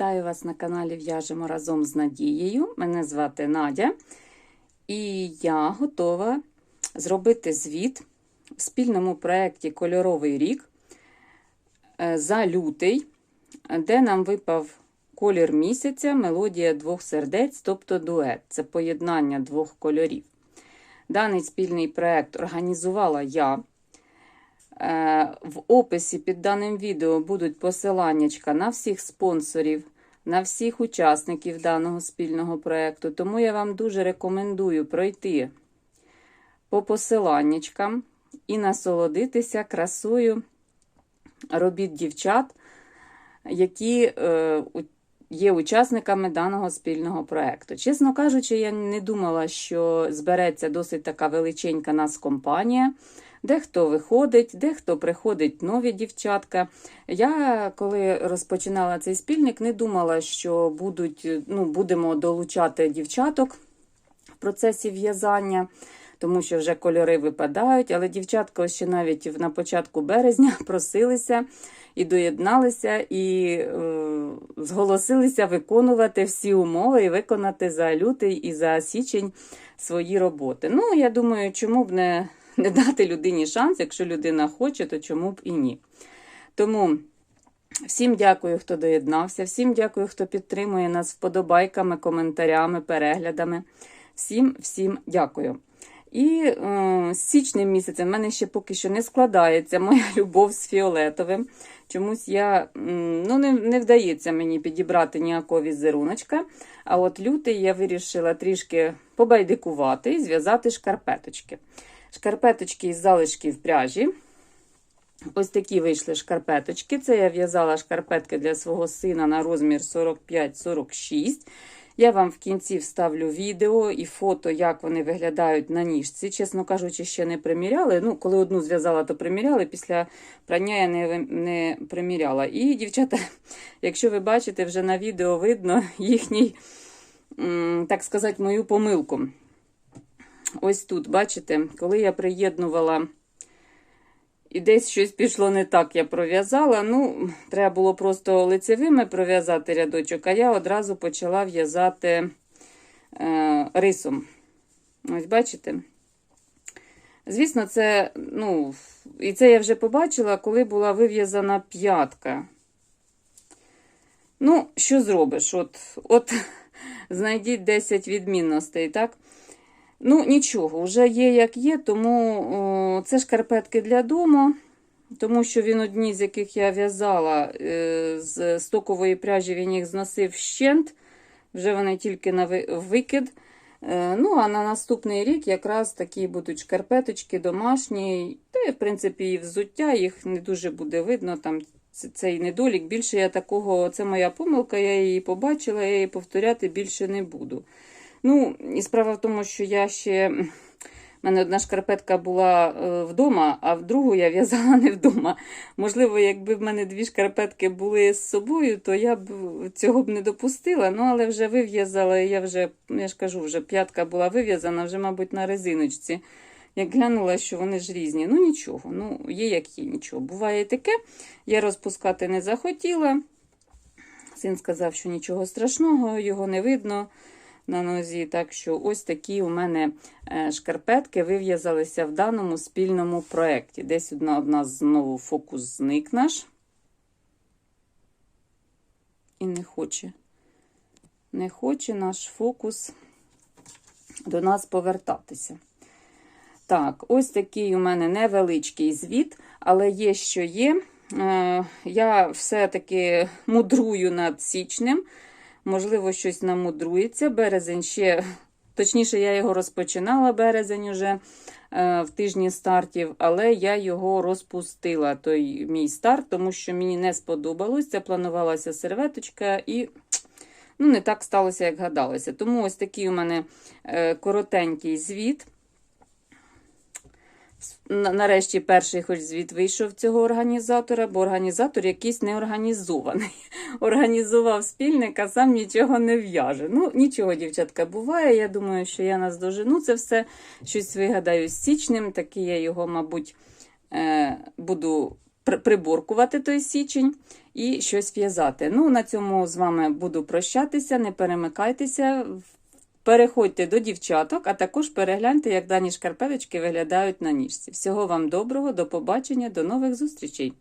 Вітаю вас на каналі В'яжемо разом з Надією. Мене звати Надя, і я готова зробити звіт в спільному проєкті Кольоровий рік е, за лютий, де нам випав колір місяця, мелодія двох сердець, тобто дует. Це поєднання двох кольорів. Даний спільний проєкт організувала я. Е, В описі під даним відео будуть посиланнячка на всіх спонсорів, на всіх учасників даного спільного проєкту. Тому я вам дуже рекомендую пройти по посиланнячкам і насолодитися красою робіт дівчат, які е, є учасниками даного спільного проєкту. Чесно кажучи, я не думала, що збереться досить така величенька нас компанія. Дехто виходить, дехто приходить нові дівчатка. Я, коли розпочинала цей спільник, не думала, що будуть, ну, будемо долучати дівчаток в процесі в'язання, тому що вже кольори випадають. Але дівчатка ще навіть на початку березня просилися і доєдналися, і е, зголосилися виконувати всі умови і виконати за лютий і за січень свої роботи. Ну, я думаю, чому б не не дати людині шанс, якщо людина хоче, то чому б і ні. Тому всім дякую, хто доєднався, всім дякую, хто підтримує нас вподобайками, коментарями, переглядами. Всім, всім дякую. І е, з січним місяцем в мене ще поки що не складається моя любов з фіолетовим. Чомусь я ну, не, не вдається мені підібрати ніякого візеруночка. А от лютий я вирішила трішки побайдикувати і зв'язати шкарпеточки. Шкарпеточки із залишків пряжі. Ось такі вийшли шкарпеточки. Це я в'язала шкарпетки для свого сина на розмір 45-46. Я вам в кінці вставлю відео і фото, як вони виглядають на ніжці. Чесно кажучи, ще не приміряли. Ну, коли одну зв'язала, то приміряли. Після прання я не, не приміряла. І, дівчата, якщо ви бачите, вже на відео видно їхній, так сказати, мою помилку. Ось тут, бачите, коли я приєднувала і десь щось пішло не так, я пров'язала. Ну, треба було просто лицевими пров'язати рядочок, а я одразу почала в'язати е, рисом. Ось бачите? Звісно, це, ну, і це я вже побачила, коли була вив'язана п'ятка. Ну, що зробиш? От, от знайдіть 10 відмінностей, так? Ну, нічого, вже є як є, тому о, це шкарпетки для дому, тому що він одні, з яких я в'язала е, з стокової пряжі, він їх зносив вщент, вже вони тільки на викид. Е, Ну, а на наступний рік якраз такі будуть шкарпеточки домашні, та, в принципі, і взуття, їх не дуже буде видно. Там цей недолік. Більше я такого, це моя помилка, я її побачила, я її повторяти більше не буду. Ну, і справа в тому, що я ще. в мене одна шкарпетка була е, вдома, а в другу я в'язала не вдома. Можливо, якби в мене дві шкарпетки були з собою, то я б цього б не допустила. Ну, але вже вив'язала, я вже, я ж кажу, вже п'ятка була вив'язана, вже, мабуть, на резиночці. Як глянула, що вони ж різні. Ну, нічого, ну, є як є, нічого. Буває таке. Я розпускати не захотіла. Син сказав, що нічого страшного, його не видно на нозі. Так що ось такі у мене е, шкарпетки вив'язалися в даному спільному проєкті. Десь одна одна знову фокус зник наш. І не хоче. Не хоче наш фокус до нас повертатися. Так, ось такий у мене невеличкий звіт, але є, що є. Е, Я все-таки мудрую над січнем. Можливо, щось намудрується. Березень ще, точніше, я його розпочинала березень уже е, в тижні стартів, але я його розпустила, той мій старт, тому що мені не сподобалось. Це планувалася серветочка і. Ну, не так сталося, як гадалося. Тому ось такий у мене е, коротенький звіт. На- Нарешті перший хоч звіт вийшов цього організатора, бо організатор якийсь неорганізований. Організував спільник, а сам нічого не в'яже. Ну, нічого, дівчатка, буває. Я думаю, що я наздожену це все. Щось вигадаю з січним, таки я його, мабуть, е, буду при- приборкувати той січень і щось в'язати. Ну, на цьому з вами буду прощатися, не перемикайтеся. Переходьте до дівчаток, а також перегляньте, як дані шкарпеточки виглядають на ніжці. Всього вам доброго, до побачення, до нових зустрічей!